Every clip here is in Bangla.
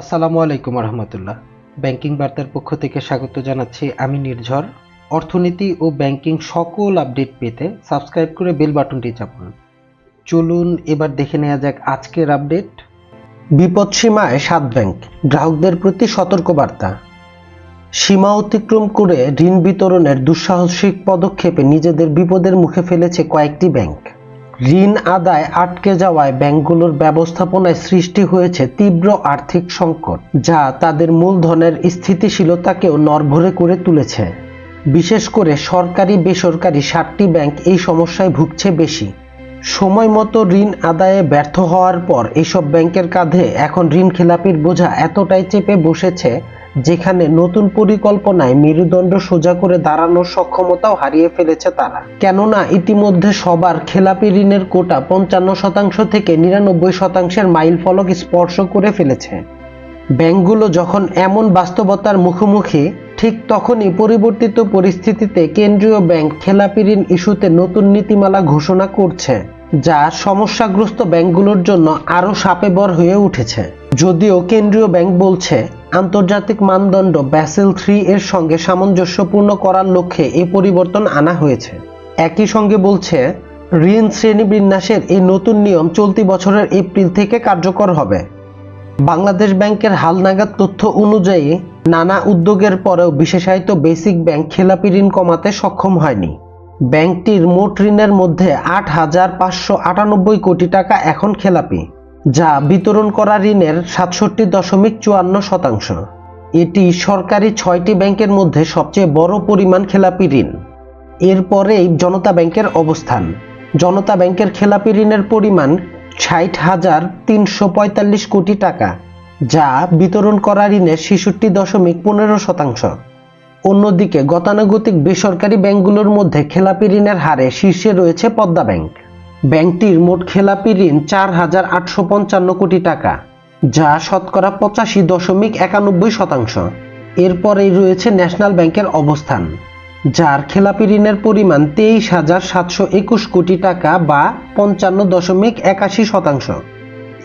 আসসালামু আলাইকুম রহমতুল্লাহ ব্যাংকিং বার্তার পক্ষ থেকে স্বাগত জানাচ্ছি আমি নির্ঝর। অর্থনীতি ও ব্যাংকিং সকল আপডেট পেতে সাবস্ক্রাইব করে বেল বাটনটি চাপুন। চলুন এবার দেখে নেওয়া যাক আজকের আপডেট। বিপদ সীমায় সাত ব্যাংক, গ্রাহকদের প্রতি সতর্কবার্তা সীমা অতিক্রম করে ঋণ বিতরণের দুঃসাহসিক পদক্ষেপে নিজেদের বিপদের মুখে ফেলেছে কয়েকটি ব্যাংক। ঋণ আদায় আটকে যাওয়ায় ব্যাংকগুলোর ব্যবস্থাপনায় সৃষ্টি হয়েছে তীব্র আর্থিক সংকট, যা তাদের মূলধনের স্থিতিশীলতাকেও নড়বড়ে করে তুলেছে। বিশেষ করে সরকারি বেসরকারি সাতটি ব্যাংক এই সমস্যায় ভুগছে বেশি। সময় মতো ঋণ আদায়ে ব্যর্থ হওয়ার পর এসব ব্যাংকের কাঁধে এখন ঋণ খেলাপির বোঝা এতটাই চেপে বসেছে যেখানে নতুন পরিকল্পনায় মেরুদণ্ড সোজা করে দাঁড়ানোর সক্ষমতাও হারিয়ে ফেলেছে তারা। কেননা, ইতিমধ্যে সবার খেলাপি ঋণের কোটা পঞ্চান্ন শতাংশ থেকে নিরানব্বই শতাংশের মাইল ফলক স্পর্শ করে ফেলেছে। ব্যাংকগুলো যখন এমন বাস্তবতার মুখোমুখি, ঠিক তখনই পরিবর্তিত পরিস্থিতিতে কেন্দ্রীয় ব্যাংক খেলাপি ঋণ ইস্যুতে নতুন নীতিমালা ঘোষণা করছে, যা সমস্যাগ্রস্ত ব্যাংকগুলোর জন্য আরও সাপে বর হয়ে উঠেছে। যদিও কেন্দ্রীয় ব্যাংক বলছে আন্তর্জাতিক মানদণ্ড ব্যাসেল থ্রি এর সঙ্গে সামঞ্জস্যপূর্ণ করার লক্ষ্যে এই পরিবর্তন আনা হয়েছে। একই সঙ্গে বলছে, ঋণ শ্রেণীবিন্যাসের এই নতুন নিয়ম চলতি বছরের এপ্রিল থেকে কার্যকর হবে। বাংলাদেশ ব্যাংকের হালনাগাদ তথ্য অনুযায়ী, নানা উদ্যোগের পরেও বিশেষায়িত বেসিক ব্যাংক খেলাপি ঋণ কমাতে সক্ষম হয়নি। ব্যাংকটির মোট ঋণের মধ্যে আট হাজার পাঁচশো আটানব্বই কোটি টাকা এখন খেলাপি। যা বিতরণ করা ঋণের সাতষট্টি দশমিক চুয়ান্ন শতাংশ। এটি সরকারি ছয়টি ব্যাংকের মধ্যে সবচেয়ে বড় পরিমাণ খেলাপি ঋণ। এরপরেই জনতা ব্যাংকের অবস্থান। জনতা ব্যাংকের খেলাপি ঋণের পরিমাণ ষাট হাজার তিনশো পঁয়তাল্লিশ কোটি টাকা, যা বিতরণ করা ঋণের ছেষট্টি দশমিক পনেরো শতাংশ। অন্যদিকে গতানুগতিক বেসরকারি ব্যাংকগুলোর মধ্যে খেলাপি ঋণের হারে শীর্ষে রয়েছে পদ্মা ব্যাংক। ব্যাংকটির মোট খেলাপি ঋণ চার হাজার আটশো পঞ্চান্ন কোটি টাকা, যা শতকরা পঁচাশি দশমিক একানব্বই শতাংশ। এরপরেই রয়েছে ন্যাশনাল ব্যাংকের অবস্থান, যার খেলাপি ঋণের পরিমাণ তেইশ হাজার সাতশো একুশ কোটি টাকা বা পঞ্চান্ন দশমিক একাশি শতাংশ।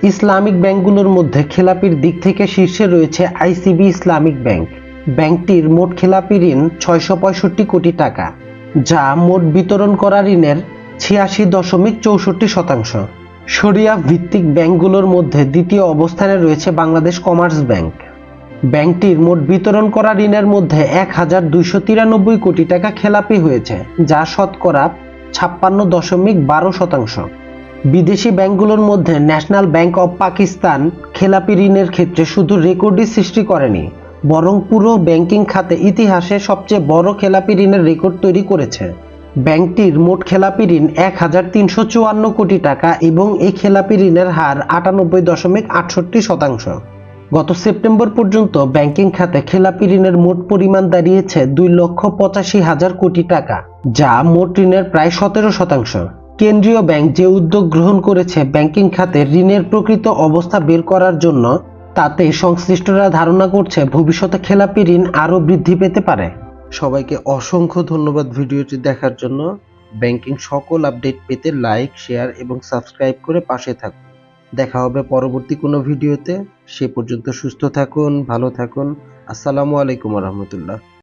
ইসলামিক ব্যাংকগুলোর মধ্যে খেলাপির দিক থেকে শীর্ষে রয়েছে আইসিবি ইসলামিক ব্যাংক। ব্যাংকটির মোট খেলাপি ঋণ ছয়শো পঁয়ষট্টি কোটি টাকা, যা মোট বিতরণ করা ঋণের ছিয়াশি দশমিক চৌষট্টি শতাংশ। সরিয়া ভিত্তিক ব্যাংকগুলোর মধ্যে দ্বিতীয় অবস্থানে রয়েছে বাংলাদেশ কমার্স ব্যাংক। ব্যাংকটির মোট বিতরণ করা ঋণের মধ্যে এক হাজার দুইশো তিরানব্বই কোটি টাকা খেলাপি হয়েছে, যা শতকরা ছাপ্পান্ন দশমিক বারো শতাংশ। বিদেশি ব্যাংকগুলোর মধ্যে ন্যাশনাল ব্যাংক অব পাকিস্তান খেলাপি ঋণের ক্ষেত্রে শুধু রেকর্ডই সৃষ্টি করেনি, বরং পুরো ব্যাংকিং খাতে ইতিহাসে সবচেয়ে বড় খেলাপি ঋণের রেকর্ড তৈরি করেছে। ব্যাংকটির মোট খেলাপি ঋণ এক হাজার তিনশো চুয়ান্ন কোটি টাকা এবং এই খেলাপি ঋণের হার আটানব্বই দশমিক আটষট্টি শতাংশ। গত সেপ্টেম্বর পর্যন্ত ব্যাংকিং খাতে খেলাপি ঋণের মোট পরিমাণ দাঁড়িয়েছে দুই লক্ষ পঁচাশি হাজার কোটি টাকা, যা মোট ঋণের প্রায় সতেরো শতাংশ। কেন্দ্রীয় ব্যাংক যে উদ্যোগ গ্রহণ করেছে ব্যাংকিং খাতে ঋণের প্রকৃত অবস্থা বের করার জন্য, তাতে সংশ্লিষ্টরা ধারণা করছে ভবিষ্যতে খেলাপি ঋণ আরও বৃদ্ধি পেতে পারে। সবাইকে অসংখ্য ধন্যবাদ ভিডিওটি দেখার জন্য। ব্যাংকিং সকল আপডেট পেতে লাইক, শেয়ার এবং সাবস্ক্রাইব করে পাশে থাকুন। দেখা হবে পরবর্তী কোনো ভিডিওতে। সে পর্যন্ত সুস্থ থাকুন, ভালো থাকুন। আসসালামু আলাইকুম রহমতুল্লাহ।